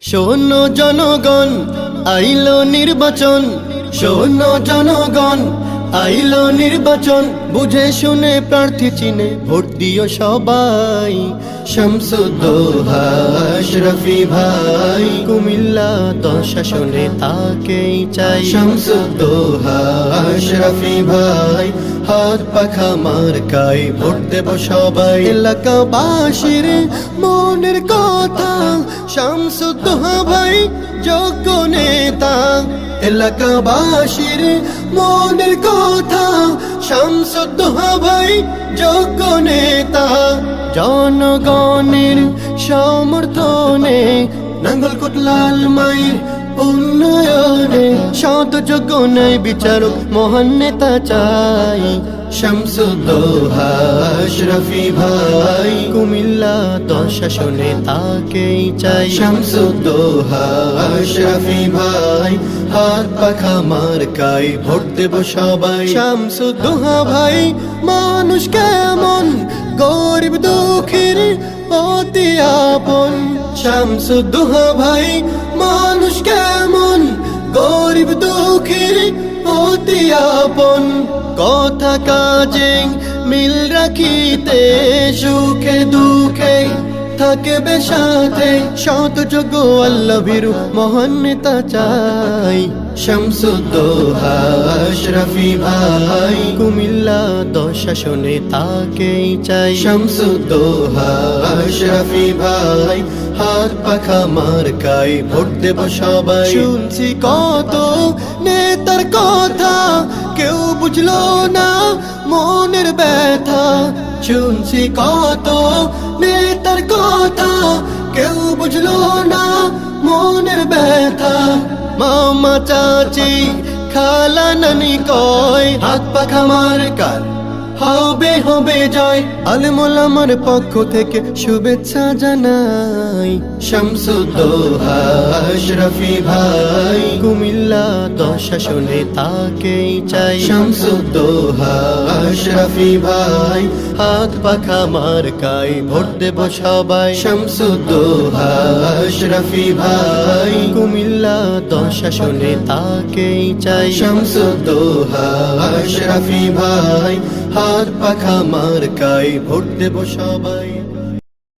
শোনো জনগণ, আইলো নির্বাচন। শোনো জনগণ, আইলো নির্বাচন। বুঝে শুনে প্রার্থী চিনে ভোট দিও সবাই। শামসুদ্দোহা ভাই, কুমিল্লা দশাসনে তাকেই চাই। শামসুদ্দোহা আশরাফি ভাই, হাত পাখা মার্কাই ভোট দেব সবাই। এলাকাবাসীর মনের কথা শামসুদ্দোহা ভাই, যোগ্য নেতা। এলাকাবাসীর মনের কথা শামসুদ্দোহা ভাই, যোগ্য নেতা। জনগণের সমর্থনে নাঙ্গল কোটলাল মায়ের উন্নয়নে শত যোগ্য নাই বিচারক, মহান নেতা চাই। শামসুদ্দোহা আশরাফি ভাই, কুমিল্লা দশাসনে তাকেই চাই। শামসুদ্দোহা আশরাফি ভাই, হাত পাখা মার্কাই ভোট দেব সবাই। শামসুদ্দোহা ভাই, মানুষ কেমন? গরিব দুঃখীর অতি আপন। শামসুদ্দোহা ভাই মানুষ আপন কথা কাজে মিল রাখিতে, সুখে দুঃখে থাকবে সাথে শত যোগ্য আল্লাহ ভীরু মহান নেতা চাই। শামসুদ্দোহা, আশরাফি ভাই, কুমিল্লা দশাসনে তাকেই চাই। শামসুদ্দোহা, আশরাফি ভাই হাত পাখা মার্কাই ভোট দেব সবাই। শুনছি কত নেতার কথা, কেউ বুঝলো না মনের ব্যথা। শুনছি কত নেতার কথা, কেউ বুঝলো না মনের ব্যথা। মামা চাচি, খালা নানি কয়, হাত পাখা মার কার হবে হবে জয়। আলমুল আমার পক্ষ থেকে শুভেচ্ছা জানাই। শামসুদ্দোহা আশরাফি ভাই। কুমিল্লা দশাসনে তাকেই চাই। শামসুদ্দোহা আশরাফি ভাই। হাত পাখা মার্কাই ভোট দেব সবাই। শামসুদ্দোহা আশরাফি ভাই। কুমিল্লা দশাসনে তাকেই চাই। শামসুদ্দোহা আশরাফি ভাই। হাত পাখা মার কাই ভোট দেব সবাই।